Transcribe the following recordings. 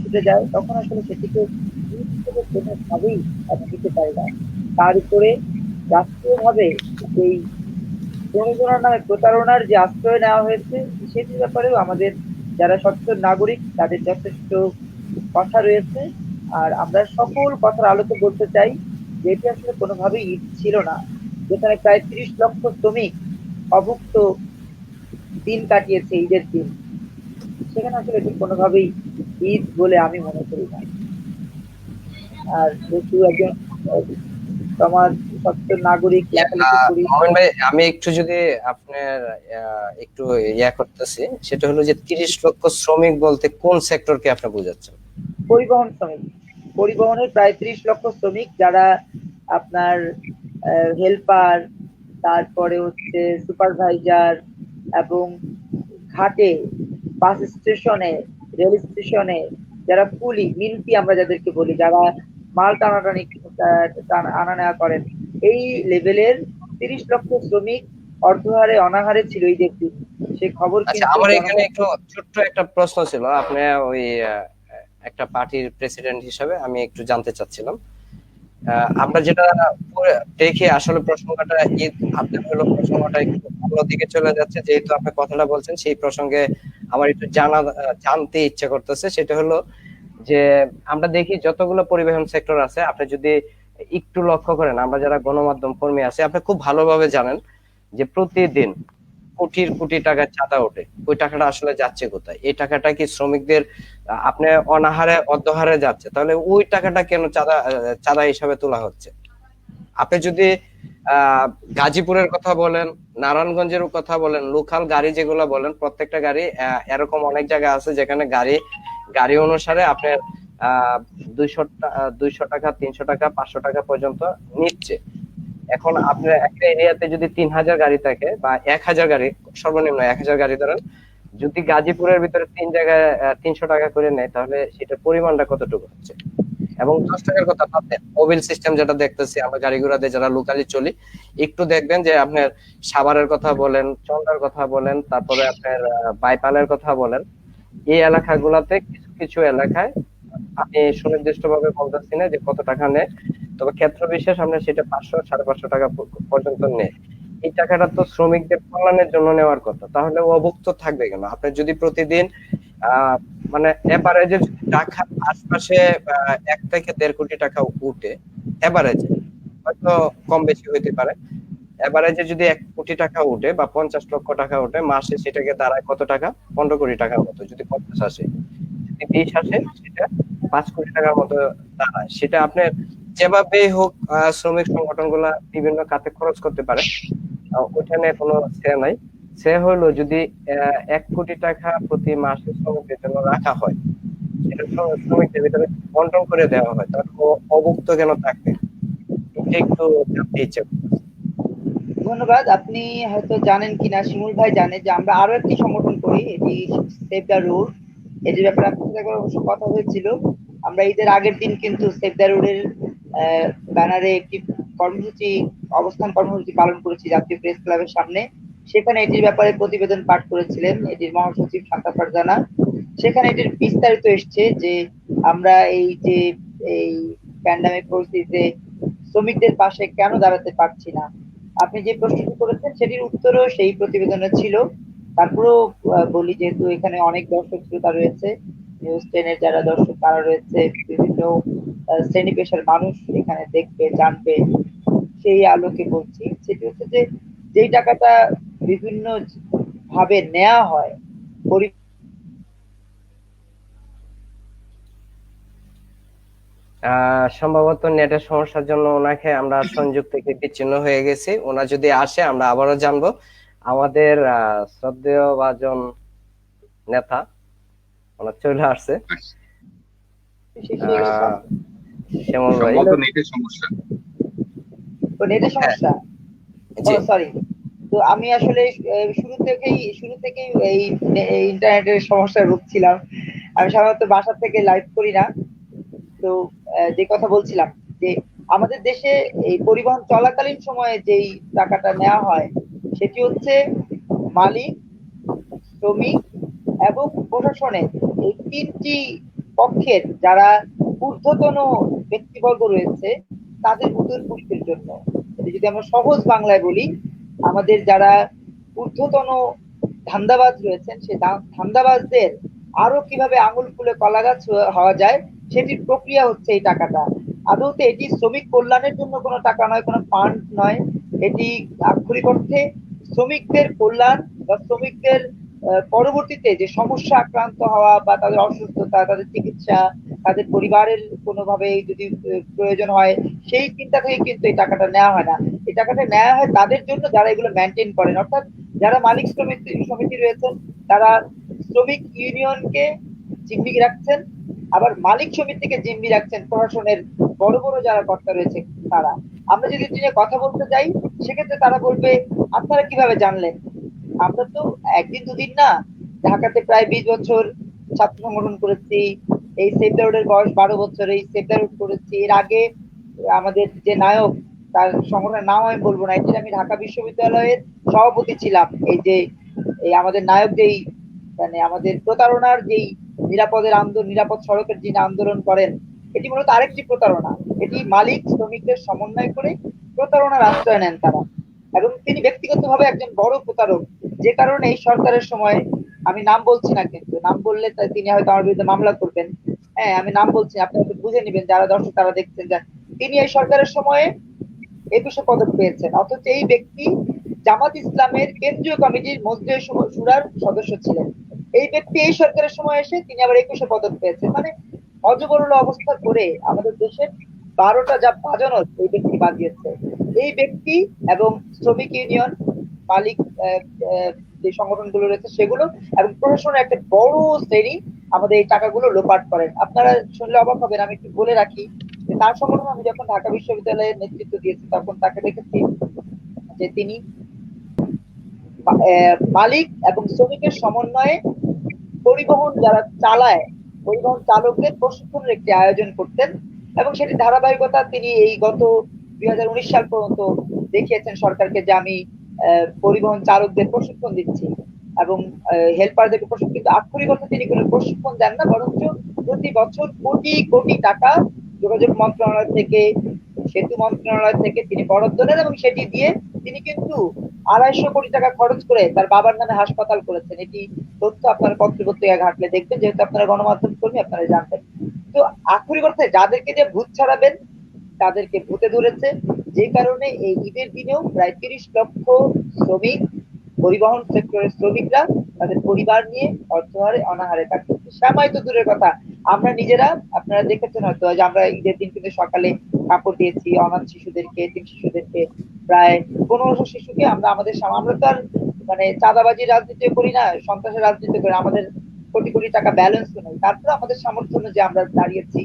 ছুটে যায়, তখন আসলে সেটিকে কোনোভাবেই আমি দিতে পারি না। তার উপরে রাষ্ট্রীয়ভাবে এই প্রণোদনার নামে প্রতারণার যে আশ্রয় নেওয়া হয়েছে, সেটির ব্যাপারেও আমাদের যারা সচেতন নাগরিক, তাদের যথেষ্ট কথা রয়েছে। আর আমরা সকল কথার আলোকে বলতে চাই যে এটি আসলে কোনোভাবেই ঈদ ছিল না। যেখানে প্রায় তিরিশ লক্ষ শ্রমিক অভুক্ত দিন কাটিয়েছে ঈদের দিন। সেখানে আসলে এটি কোনোভাবেই ঈদ বলে আমি মনে করি না। আর যেহেতু একজন সমাজ সচেতন নাগরিক ভাই আমি একটু যদি আপনার একটু ইয়া করতেছি সেটা হলো যে তিরিশ লক্ষ শ্রমিক বলতে কোন সেক্টরকে আপনি বোঝাচ্ছেন? পরিবহন শ্রমিক। পরিবহনের প্রায় ত্রিশ লক্ষ শ্রমিক যারা আপনার হেল্পার তারপরে হচ্ছে সুপারভাইজার এবং ঘাটে বাস স্টেশনে রেল স্টেশনে যারা কুলি মিনতি আমরা যাদেরকে বলি যারা মাল টানাটানি আনা নেওয়া করেন এই লেভেলের তিরিশ লক্ষ শ্রমিক অর্ধহারে অনাহারে ছিল এই দেখি সে খবর আচ্ছা আমার এখানে একটু ছোট্ট একটা প্রশ্ন ছিল। আপনি ওই একটা পার্টির প্রেসিডেন্ট হিসাবে আমি একটু জানতে চাচ্ছিলাম। আহ, আমরা যেটা দেখে আসলে প্রসঙ্গটা আপনার হলো প্রসঙ্গটা একটু অন্যদিকে চলে যাচ্ছে। যেহেতু আপনি কথাটা বলছেন সেই প্রসঙ্গে আমার একটু জানা, জানতে ইচ্ছা করতেছে, সেটা হলো যে আমরা দেখি যতগুলো পরিবহন সেক্টর আছে, আপনি যদি একটু লক্ষ্য করেন, আমরা যারা গণমাধ্যম কর্মী আছে, আপনি খুব ভালোভাবে জানেন যে প্রতিদিন কোটির কোটি টাকার চাঁদা ওঠে। ওই টাকাটা আসলে যাচ্ছে কোথায়? এই টাকাটা কি শ্রমিকদের, আপনি অনাহারে অর্ধহারে যাচ্ছে, তাহলে ওই টাকাটা কেন চাঁদা চাঁদা হিসাবে তোলা হচ্ছে? আপনি যদি, আহ, গাজীপুরের কথা বলেন নারায়ণগঞ্জের কথা বলেন, লোকাল গাড়ি যেগুলো বলেন, প্রত্যেকটা গাড়ি এরকম অনেক জায়গা আছে যেখানে গাড়ি গাড়ি অনুসারে আপনার দুইশো দুইশো টাকা, তিনশো টাকা, পাঁচশো টাকা পর্যন্ত নিচ্ছে। এখন আপনার একটা এরিয়াতে যদি তিন হাজার গাড়ি থাকে বা এক হাজার গাড়ি, সর্বনিম্ন এক হাজার গাড়ি ধরেন, যদি গাজীপুরের ভিতরে তিন জায়গায় তিনশো টাকা করে নেয়, তাহলে সেটার পরিমাণটা কতটুকু হচ্ছে? এবং দশ টাকার কথা দেন। মোবিল সিস্টেম যেটা দেখতেছি, আমরা গাড়ি ঘোড়াতে যারা লোকালি চলি, একটু দেখবেন যে আপনার সাভারের কথা বলেন, চন্দ্রার কথা বলেন, তারপরে আপনার বাইপালের কথা বলেন, এই এলাকাগুলোতে কিছু কিছু এলাকায় আমি সুনির্দিষ্ট ভাবে বলতেছি না যে কত টাকা নেয়, তবে ক্ষেত্র বিশেষ আমরা সেটা পাঁচশো, সাড়ে পাঁচশো টাকা পর্যন্ত নেয়। এই টাকাটা তো শ্রমিকদের কল্যাণের জন্য নেওয়ার কথা, তাহলে অভুক্ত থাকবে কেন? আপনি যদি প্রতিদিন মানে এভারেজে টাকা আশপাশে এক থেকে দেড় কোটি টাকা উঠে এভারেজে হয়তো কম বেশি হইতে পারে। এভারেজে যদি এক কোটি টাকা উঠে বা পঞ্চাশ লক্ষ টাকা উঠে, মাসে সেটাকে দাঁড়ায় কত টাকা? পনেরো কোটি টাকার মতো, যদি পঞ্চাশ আসে। যদি বিশ আসে, সেটা পাঁচ কোটি টাকার মতো দাঁড়ায়। সেটা আপনার যেভাবেই হোক শ্রমিক সংগঠনগুলা বিভিন্ন খাতে খরচ করতে পারে। ওখানে কোনো সে নাই। সে হলো যদি এক কোটি টাকা প্রতি মাসে শ্রমিকদের জন্য রাখা হয় শ্রম- শ্রমিকদের ভিতরে বন্টন করে দেওয়া হয় ও অভুক্ত কেন থাকবে? একটু জানতে ইচ্ছে ধন্যবাদ, আপনি হয়তো জানেন কিনা, শিমুল ভাই জানে যে আমরা আরও একটি সংগঠন করি, এটি সেভ দ্য রোড এটির ব্যাপারে আপনার সাথে অবশ্য কথা হয়েছিল। আমরা ঈদের আগের দিন কিন্তু সেভ দ্য রোডের ব্যানারে একটি কর্মসূচি, অবস্থান কর্মসূচি পালন করেছি জাতীয় প্রেস ক্লাবের সামনে। সেখানে এটির ব্যাপারে প্রতিবেদন পাঠ করেছিলেন এটির মহাসচিব শান্তা ফারজানা। সেখানে এটির বিস্তারিত এসছে যে আমরা এই যে, এই প্যান্ডামিক পরিস্থিতিতে শ্রমিকদের পাশে কেন দাঁড়াতে পারছি না? আপনি যে প্রশ্নটি করেছেন সেটির উত্তরও সেই প্রতিবেদনে ছিল। তারপরেও বলি যেহেতু এখানে অনেক দর্শক শ্রোতা রয়েছে নিউজ টেনের যারা দর্শক তারা রয়েছে, বিভিন্ন শ্রেণি পেশার মানুষ এখানে দেখবে, জানবে, সেই আলোকে বলছি। সেটি হচ্ছে যে, যেই টাকাটা বিভিন্ন ভাবে নেওয়া হয়। আহ সম্ভবত নেটের সমস্যার জন্য ওনাকে আমরা সংযোগ থেকে বিচ্ছিন্ন হয়ে গেছি। ওনা যদি আসে আমরা আবারও জানব। আমাদের আহ, শ্রদ্ধেয় বাজন নেতা ওনার চলে আসছে। হয়ে শ্যামল ভাই। নেটের সমস্যা। নেটের সমস্যা? সরি তো আমি আসলে শুরু থেকেই শুরু থেকেই এই ইন্টারনেটের সমস্যায় ভুগছিলাম আমি সাধারণত বাসা থেকে লাইভ করি না। তো যে কথা বলছিলাম যে আমাদের দেশে এই পরিবহন চলাকালীন সময়ে যেই টাকাটা নেওয়া হয়, সেটি হচ্ছে মালিক, শ্রমিক এবং প্রশাসনের এই তিনটি পক্ষের যারা ঊর্ধ্বতন ব্যক্তিবর্গ রয়েছে, তাদের উদরপুষ্টির জন্য। এটা যদি আমরা সহজ বাংলায় বলি আমাদের যারা ঊর্ধ্বতন ধান্দাবাজ রয়েছেন, সেই ধান্দাবাজদের আরও কীভাবে আঙুল ফুলে কলা গাছ হওয়া- যায়, সেটির প্রক্রিয়া হচ্ছে এই টাকাটা। আদৌতে এটি শ্রমিক কল্যাণের জন্য কোনো টাকা নয়, কোনো ফান্ড নয়। এটি আক্ষরিক অর্থে শ্রমিকদের কল্যাণ বা শ্রমিকদের পরবর্তীতে যে সমস্যা আক্রান্ত হওয়া বা তাদের অসুস্থতা, তাদের চিকিৎসা, তাদের পরিবারের কোনোভাবে যদি প্রয়োজন হয়, সেই চিন্তা থেকে কিন্তু এই টাকাটা নেওয়া হয় না। এই টাকাটা নেওয়া হয় তাদের জন্য যারা এগুলো মেনটেন করেন। অর্থাৎ যারা মালিক শ্রমিক সমিতি রয়েছেন, তারা শ্রমিক ইউনিয়নকে জিম্মি রাখছেন, আবার মালিক সমিতিকে জিম্মি রাখছেন প্রশাসনের বড় বড় যারা কর্তা রয়েছে তারা। আমরা যদি নিয়ে কথা বলতে যাই, সেক্ষেত্রে তারা বলবে, আপনারা কীভাবে জানলেন? আমরা তো একদিন দুদিন না, ঢাকাতে প্রায় বিশ বছর ছাত্র সংগঠন করেছি, এই সেফ দ্য রোডের বয়স বারো বছর, এই সেফ দ্য রোড করেছি। এর আগে আমাদের যে নায়ক তার সংগঠনের নাম আমি বলব না। এটি আমি ঢাকা বিশ্ববিদ্যালয়ের সভাপতি ছিলাম। এই যে, এই আমাদের নায়ক যেই মানে আমাদের প্রতারণার যেই নিরাপদের আন্দোলন নিরাপদ সড়কের যিনি আন্দোলন করেন, এটি মূলত আরেকটি প্রতারণা। এটি মালিক শ্রমিকদের সমন্বয় করে প্রতারণার আশ্রয় নেন তারা। এবং তিনি ব্যক্তিগতভাবে একজন বড় প্রতারক। যে কারণে এই সরকারের সময় আমি নাম বলছি না কিন্তু, নাম বললে তিনি হয়তো আমার বিরুদ্ধে মামলা করবেন। হ্যাঁ আমি নাম বলছি, আপনি হয়তো বুঝে নেবেন, যারা দর্শক তারা দেখছেন। তিনি এই সরকারের সময়ে একুশে পদক পেয়েছেন। অথচ এই ব্যক্তি জামাত ইসলামের কেন্দ্রীয় কমিটির মধ্যে সুরার সদস্য ছিলেন। এই ব্যক্তি এই সরকারের সময় এসে তিনি আবার একুশে পদক পেয়েছেন। মানে অজবরল অবস্থা করে আমাদের দেশের বারোটা যা বাজানো এই ব্যক্তি বাজিয়েছে এই ব্যক্তি এবং শ্রমিক ইউনিয়ন মালিক যে সংগঠনগুলো রয়েছে সেগুলো এবং প্রশাসনের একটা বড় শ্রেণি আমাদের এই টাকাগুলো লোপাট করেন। আপনারা শুনলে অবাক হবেন, আমি একটু বলে রাখি তার সংগঠন আমি যখন ঢাকা বিশ্ববিদ্যালয়ের নেতৃত্ব দিয়েছি, তখন তাকে দেখেছি যে তিনি মালিক এবং শ্রমিকের সমন্বয়ে পরিবহন যারা চালায়, পরিবহন চালকদের প্রশিক্ষণের একটি আয়োজন করতেন এবং সেটি ধারাবাহিকতা তিনি এই গত দুই হাজার উনিশ সাল পর্যন্ত দেখিয়েছেন সরকারকে যে আমি পরিবহন চালকদের প্রশিক্ষণ দিচ্ছি এবং হেল্পারদেরকে প্রশিক্ষণ, কিন্তু আক্ষরিক অর্থে তিনি কোনো প্রশিক্ষণ দেন না, বরঞ্চ প্রতি বছর কোটি কোটি টাকা যোগাযোগ মন্ত্রণালয় থেকে, সেতু মন্ত্রণালয় থেকে তিনি বরাদ্দ নেন এবং সেটি দিয়ে তিনি কিন্তু আড়াইশো কোটি টাকা খরচ করে তার বাবার নামে হাসপাতাল করেছেন। এটি তথ্য আপনারা পত্রপত্রিকা ঘাটলে দেখবেন, যেহেতু আপনারা গণমাধ্যম কর্মী আপনারা জানবেন। তো আক্ষরিক অর্থে যাদেরকে যে ভূত ছাড়াবেন, তাদেরকে ভূতে ধরেছে। যে কারণে এই ঈদের দিনেও প্রায় তিরিশ লক্ষ শ্রমিক, পরিবহন সেক্টরের শ্রমিকরা তাদের পরিবার নিয়ে অর্থহারে, অনাহারে কাটছে সামাই তো দূরের কথা আমরা নিজেরা, আপনারা দেখেছেন হয়তো যে আমরা ঈদের দিন কিন্তু সকালে কাপড় দিয়েছি, অনাথ শিশুদেরকে এতিম শিশুদেরকে, প্রায় পনেরোশো শিশুকে আমরা আমাদের আমরা তো আর মানে চাঁদাবাজির রাজনীতি করি না, সন্ত্রাসের রাজনীতি করি আমাদের কোটি কোটি টাকা ব্যালেন্স নেই। তারপরে আমাদের সামর্থ্য যে আমরা দাঁড়িয়েছি।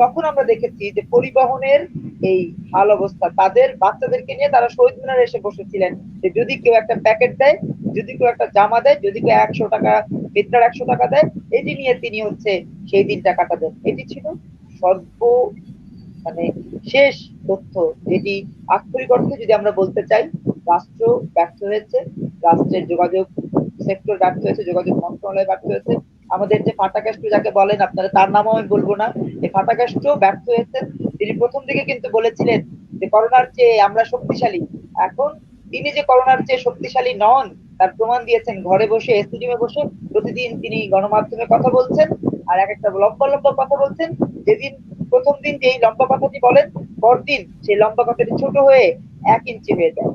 তখন আমরা দেখেছি যে পরিবহনের এই হাল অবস্থা, তাদের বাচ্চাদেরকে নিয়ে তারা শহীদ মিনারে এসে বসেছিলেন। যে যদি কেউ একটা প্যাকেট দেয়, যদি কেউ একটা জামা দেয়, যদি কেউ একশো টাকা মিত্রার একশো টাকা দেয়, এটি নিয়ে তিনি হচ্ছে সেই দিন টাকাটা দেন এটি ছিল সর্ব মানে শেষ তথ্য, যেটি আক্ষরিক অর্থে যদি আমরা বলতে চাই, রাষ্ট্র ব্যর্থ হয়েছে, রাষ্ট্রের যোগাযোগ, সেক্টর ব্যর্থ হয়েছে, যোগাযোগ মন্ত্রণালয় ব্যর্থ হয়েছে আমাদের যে ফাটাকাস্ট্র যাকে বলেন আপনারা, তার নামও আমি বলব না। এই ফাটাকাস্ট্র ব্যর্থ হয়েছে তিনি প্রথম দিকে কিন্তু বলেছিলেন যে, করোনার চেয়ে আমরা শক্তিশালী। এখন তিনি যে করোনার চেয়ে শক্তিশালী নন, তার প্রমাণ দিয়েছেন ঘরে বসে স্টেডিয়ামে বসে প্রতিদিন তিনি গণমাধ্যমে কথা বলছেন আর এক একটা লম্বা লম্বা কথা বলছেন। যেদিন প্রথম দিন যে এই লম্বা কথাটি বলেন, পরদিন সেই লম্বা কথাটি ছোট হয়ে এক ইঞ্চি হয়ে যায়।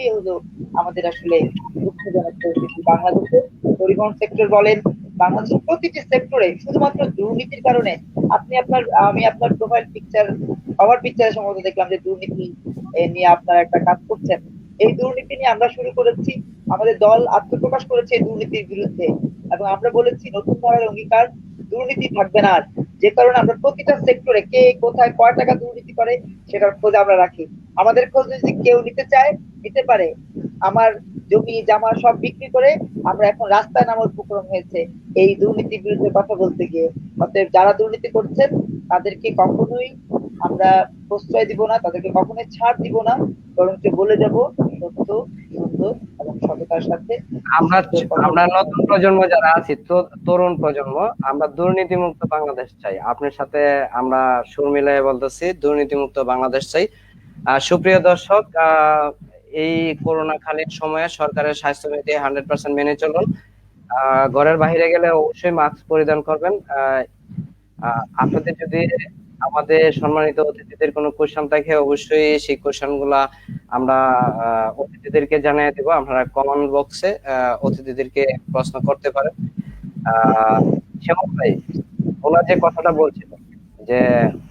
এই হলো আমাদের আসলে দুঃখজনক পরিস্থিতি বাংলাদেশে পরিবহন সেক্টর বলেন বাংলাদেশের প্রতিটি সেক্টরে শুধুমাত্র দুর্নীতির কারণে আপনি আপনার, আমি আপনার প্রোফাইল পিকচার কভার পিকচারে সম্ভবত দেখলাম যে দুর্নীতি নিয়ে আপনারা একটা কাজ করছেন। এই দুর্নীতি নিয়ে আমরা শুরু করেছি, আমাদের দল আত্মপ্রকাশ করেছে দুর্নীতির বিরুদ্ধে। এবং আমরা বলেছি, নতুন ধারার অঙ্গীকার, দুর্নীতি থাকবে না যে কারণে আমরা প্রতিটা সেক্টরে কে কোথায় কয় টাকা দুর্নীতি করে, সেটার খোঁজ আমরা রাখি। আমাদের খোঁজ যদি কেউ নিতে চায়, নিতে পারে। আমার জমি জামা সব বিক্রি করে আমরা এখন রাস্তায় নামার উপক্রম হয়েছে। এই দুর্নীতির বিরুদ্ধে কথা বলতে গিয়ে। অতএব যারা দুর্নীতি করছেন তাদেরকে কখনোই আমরা প্রশ্রয় দিব না তাদেরকে কখনোই ছাড় দিব না। বরঞ্চ বলে যাব সত্য সুন্দর এবং সততার সাথে আমরা আমরা নতুন প্রজন্ম যারা আছি তরুণ প্রজন্ম আমরা দুর্নীতিমুক্ত বাংলাদেশ চাই। আপনার সাথে আমরা সুর মিলাই বলতেছি দুর্নীতিমুক্ত বাংলাদেশ চাই। আহ, সুপ্রিয় দর্শক আহ, এই করোনা কালীন সময়ে সরকারের স্বাস্থ্যবিধি হান্ড্রেড পার্সেন্ট মেনে চলুন। ঘরের বাইরে গেলে অবশ্যই মাস্ক পরিধান করবেন। আপনাদের যদি আমাদের সম্মানিত অতিথিদের কোনো কোশ্চেন থাকে, অবশ্যই সেই কোশ্চেনগুলা আমরা অতিথিদেরকে জানিয়ে দেবো। আপনারা কমেন্ট বক্সে অতিথিদেরকে প্রশ্ন করতে পারেন। শ্যামল ভাই, ওনার যে কথাটা বলছিল যে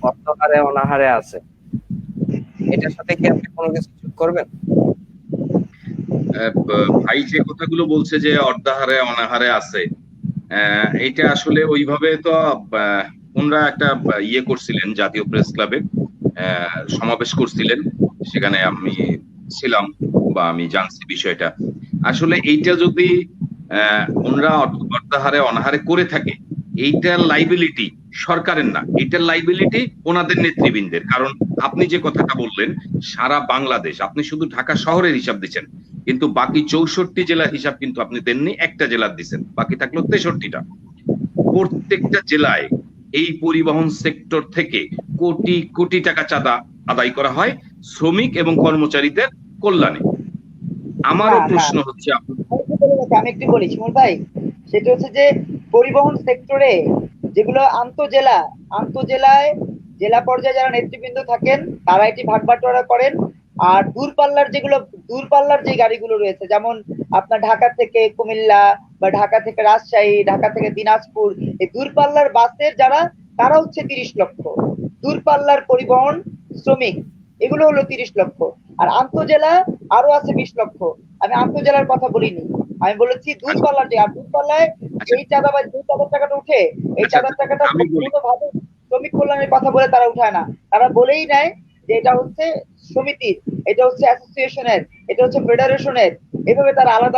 অর্থহারে অনাহারে আছে, এটার সাথে কি আপনি কোনো কিছু যোগ করবেন? ভাই যে কথাগুলো বলছে যে অর্ধাহারে অনাহারে আছে এটা আসলে ওইভাবে তো ওনারা একটা ইয়ে করছিলেন জাতীয় প্রেস ক্লাবে সমাবেশ করছিলেন, সেখানে আমি ছিলাম বা আমি জানছি বিষয়টা। আসলে এইটা যদি ওনারা অর্ধ- অর্ধাহারে অনাহারে করে থাকে এইটার লাইবিলিটি সরকারের না এইটার লাইবিলিটি ওনাদের নেতৃবৃন্দের। কারণ আপনি যে কথাটা বললেন, সারা বাংলাদেশ, আপনি শুধু ঢাকা শহরের হিসাব দিচ্ছেন কিন্তু বাকি চৌষট্টি জেলার হিসাব কিন্তু আপনি দেননি একটা জেলার দিচ্ছেন বাকি থাকল তেষট্টিটা। প্রত্যেকটা জেলায় এই পরিবহন সেক্টর থেকে কোটি কোটি টাকা চাঁদা আদায় করা হয় শ্রমিক এবং কর্মচারীদের কল্যাণে। আমারও না। প্রশ্ন হচ্ছে আমি একটু আমি একটু বলি শিমুল ভাই সেটা হচ্ছে যে পরিবহন সেক্টরে যেগুলো আন্তজেলা আন্তজেলায় জেলা পর্যায়ে যারা নেতৃবৃন্দ থাকেন তারা এটি ভাগ বাটোয়ারা করেন। আর দূরপাল্লার যেগুলো দূরপাল্লার যে গাড়িগুলো রয়েছে যেমন আপনার ঢাকা থেকে কুমিল্লা বা ঢাকা থেকে রাজশাহী ঢাকা থেকে দিনাজপুর এই দূরপাল্লার বাসের যারা তারা হচ্ছে তিরিশ লক্ষ। দূরপাল্লার পরিবহন শ্রমিক এগুলো হলো তিরিশ লক্ষ। আর আন্তজেলা আরও আছে বিশ লক্ষ। আমি আন্তজেলার কথা বলিনি। আমি বলেছি দূরপাল্লার যে আর দূরপাল্লায় এই চাঁদা বা দুই চাঁদার টাকাটা উঠে এই আচ্ছা, চাঁদার টাকাটা ভাবে শ্রমিক কল্যাণের কথা বলে তারা উঠায় না। তারা বলেই নেয় যে এটা হচ্ছে সমিতির এটা হচ্ছে অ্যাসোসিয়েশনের এটা হচ্ছে ফেডারেশনের এভাবে তারা আলাদা